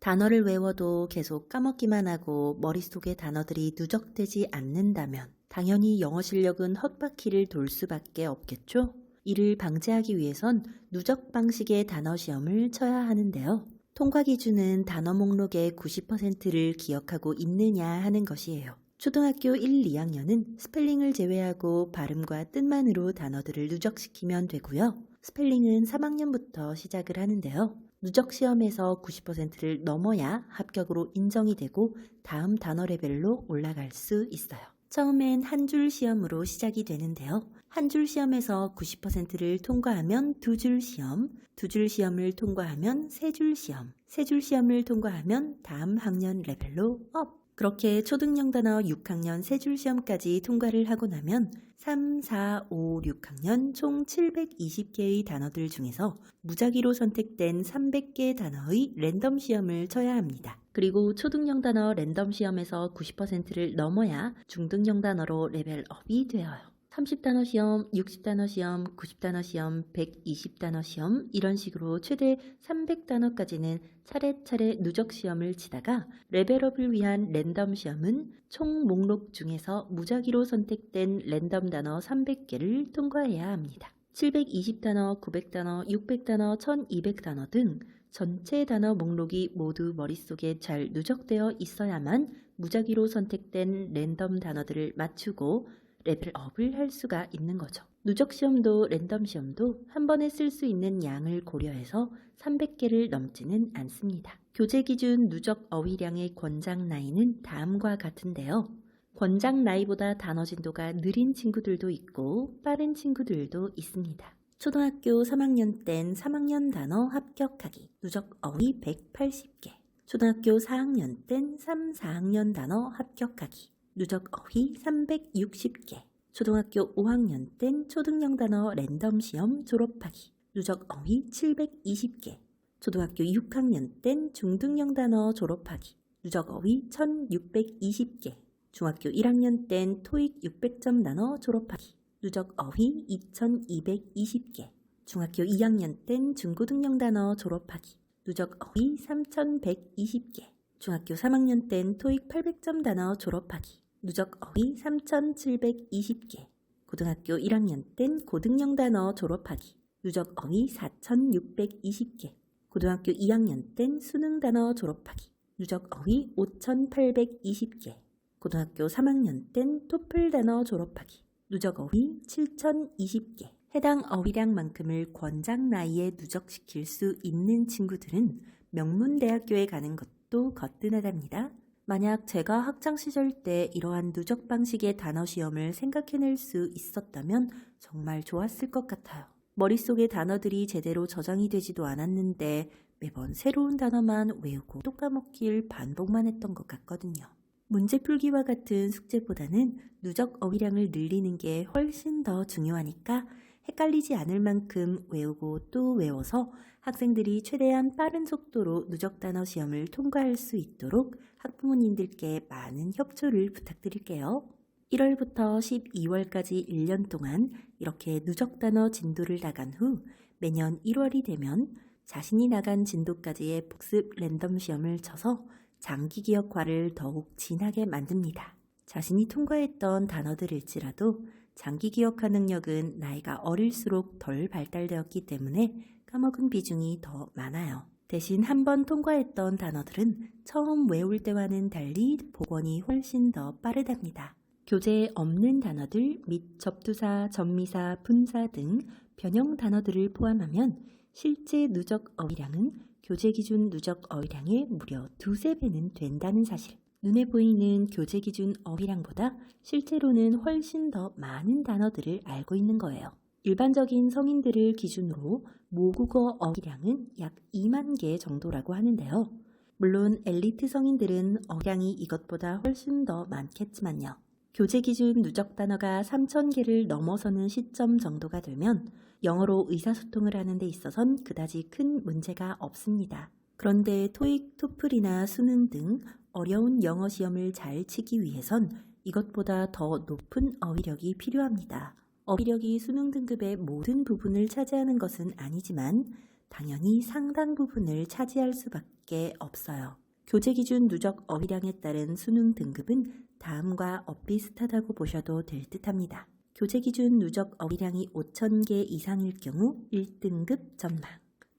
단어를 외워도 계속 까먹기만 하고 머릿속에 단어들이 누적되지 않는다면 당연히 영어 실력은 헛바퀴를 돌 수밖에 없겠죠? 이를 방지하기 위해선 누적 방식의 단어 시험을 쳐야 하는데요. 통과 기준은 단어 목록의 90%를 기억하고 있느냐 하는 것이에요. 초등학교 1, 2학년은 스펠링을 제외하고 발음과 뜻만으로 단어들을 누적시키면 되고요. 스펠링은 3학년부터 시작을 하는데요. 누적 시험에서 90%를 넘어야 합격으로 인정이 되고 다음 단어 레벨로 올라갈 수 있어요. 처음엔 한 줄 시험으로 시작이 되는데요. 한 줄 시험에서 90%를 통과하면 두 줄 시험, 두 줄 시험을 통과하면 세 줄 시험, 세 줄 시험을 통과하면 다음 학년 레벨로 업. 그렇게 초등령 단어 6학년 세 줄 시험까지 통과를 하고 나면 3, 4, 5, 6학년 총 720개의 단어들 중에서 무작위로 선택된 300개 단어의 랜덤 시험을 쳐야 합니다. 그리고 초등령 단어 랜덤 시험에서 90%를 넘어야 중등령 단어로 레벨업이 되어요. 30단어 시험, 60단어 시험, 90단어 시험, 120단어 시험 이런 식으로 최대 300단어까지는 차례차례 누적 시험을 치다가 레벨업을 위한 랜덤 시험은 총 목록 중에서 무작위로 선택된 랜덤 단어 300개를 통과해야 합니다. 720단어, 900단어, 600단어, 1200단어 등 전체 단어 목록이 모두 머릿속에 잘 누적되어 있어야만 무작위로 선택된 랜덤 단어들을 맞추고 레벨업을 할 수가 있는 거죠. 누적 시험도 랜덤 시험도 한 번에 쓸 수 있는 양을 고려해서 300개를 넘지는 않습니다. 교재 기준 누적 어휘량의 권장 나이는 다음과 같은데요. 권장 나이보다 단어 진도가 느린 친구들도 있고 빠른 친구들도 있습니다. 초등학교 3학년 땐 3학년 단어 합격하기 누적 어휘 180개 초등학교 4학년 땐 3, 4학년 단어 합격하기 누적 어휘 360개. 초등학교 5학년 땐 초등령 단어 랜덤 시험 졸업하기. 누적 어휘 720개. 초등학교 6학년 땐 중등령 단어 졸업하기. 누적 어휘 1620개. 중학교 1학년 땐 토익 600점 단어 졸업하기. 누적 어휘 2220개. 중학교 2학년 땐 중고등령 단어 졸업하기. 누적 어휘 3120개. 중학교 3학년 땐 토익 800점 단어 졸업하기 누적 어휘 3720개. 고등학교 1학년 땐 고등령 단어 졸업하기. 누적 어휘 4620개. 고등학교 2학년 땐 수능 단어 졸업하기. 누적 어휘 5820개. 고등학교 3학년 땐 토플 단어 졸업하기. 누적 어휘 7020개. 해당 어휘량만큼을 권장 나이에 누적시킬 수 있는 친구들은 명문대학교에 가는 것도 거뜬하답니다. 만약 제가 학창시절 때 이러한 누적 방식의 단어 시험을 생각해낼 수 있었다면 정말 좋았을 것 같아요. 머릿속에 단어들이 제대로 저장이 되지도 않았는데 매번 새로운 단어만 외우고 또 까먹길 반복만 했던 것 같거든요. 문제 풀기와 같은 숙제보다는 누적 어휘량을 늘리는 게 훨씬 더 중요하니까 헷갈리지 않을 만큼 외우고 또 외워서 학생들이 최대한 빠른 속도로 누적 단어 시험을 통과할 수 있도록 학부모님들께 많은 협조를 부탁드릴게요. 1월부터 12월까지 1년 동안 이렇게 누적 단어 진도를 나간 후 매년 1월이 되면 자신이 나간 진도까지의 복습 랜덤 시험을 쳐서 장기 기억화를 더욱 진하게 만듭니다. 자신이 통과했던 단어들일지라도 장기 기억화 능력은 나이가 어릴수록 덜 발달되었기 때문에 까먹은 비중이 더 많아요. 대신 한 번 통과했던 단어들은 처음 외울 때와는 달리 복원이 훨씬 더 빠르답니다. 교재에 없는 단어들 및 접두사, 전미사, 분사 등 변형 단어들을 포함하면 실제 누적 어휘량은 교재 기준 누적 어휘량의 무려 두세 배는 된다는 사실. 눈에 보이는 교재 기준 어휘량보다 실제로는 훨씬 더 많은 단어들을 알고 있는 거예요. 일반적인 성인들을 기준으로 모국어 어휘량은 약 2만 개 정도라고 하는데요. 물론 엘리트 성인들은 어휘량이 이것보다 훨씬 더 많겠지만요. 교재 기준 누적 단어가 3,000개를 넘어서는 시점 정도가 되면 영어로 의사소통을 하는 데 있어선 그다지 큰 문제가 없습니다. 그런데 토익, 토플이나 수능 등 어려운 영어 시험을 잘 치기 위해선 이것보다 더 높은 어휘력이 필요합니다. 어휘력이 수능 등급의 모든 부분을 차지하는 것은 아니지만 당연히 상당 부분을 차지할 수밖에 없어요. 교재 기준 누적 어휘량에 따른 수능 등급은 다음과 엇비슷하다고 보셔도 될 듯합니다. 교재 기준 누적 어휘량이 5,000개 이상일 경우 1등급 전망,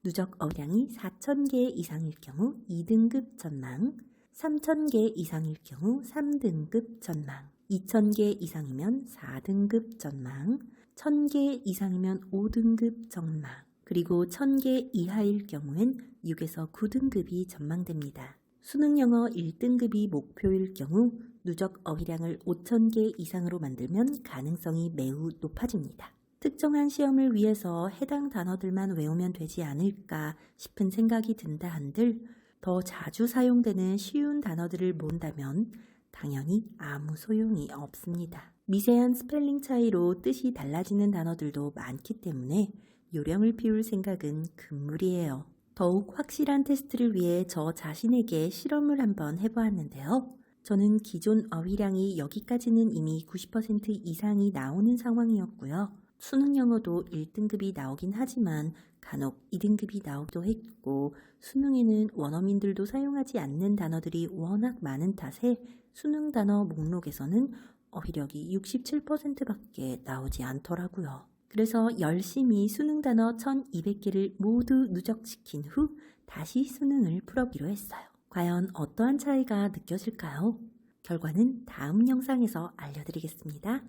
누적 어휘량이 4,000개 이상일 경우 2등급 전망, 3,000개 이상일 경우 3등급 전망, 2,000개 이상이면 4등급 전망, 1,000개 이상이면 5등급 전망, 그리고 1,000개 이하일 경우엔 6에서 9등급이 전망됩니다. 수능 영어 1등급이 목표일 경우 누적 어휘량을 5,000개 이상으로 만들면 가능성이 매우 높아집니다. 특정한 시험을 위해서 해당 단어들만 외우면 되지 않을까 싶은 생각이 든다 한들 더 자주 사용되는 쉬운 단어들을 모은다면 당연히 아무 소용이 없습니다. 미세한 스펠링 차이로 뜻이 달라지는 단어들도 많기 때문에 요령을 피울 생각은 금물이에요. 더욱 확실한 테스트를 위해 저 자신에게 실험을 한번 해보았는데요. 저는 기존 어휘량이 여기까지는 이미 90% 이상이 나오는 상황이었고요. 수능 영어도 1등급이 나오긴 하지만 간혹 2등급이 나오기도 했고 수능에는 원어민들도 사용하지 않는 단어들이 워낙 많은 탓에 수능 단어 목록에서는 어휘력이 67%밖에 나오지 않더라고요. 그래서 열심히 수능 단어 1200개를 모두 누적시킨 후 다시 수능을 풀어보기로 했어요. 과연 어떠한 차이가 느껴질까요? 결과는 다음 영상에서 알려드리겠습니다.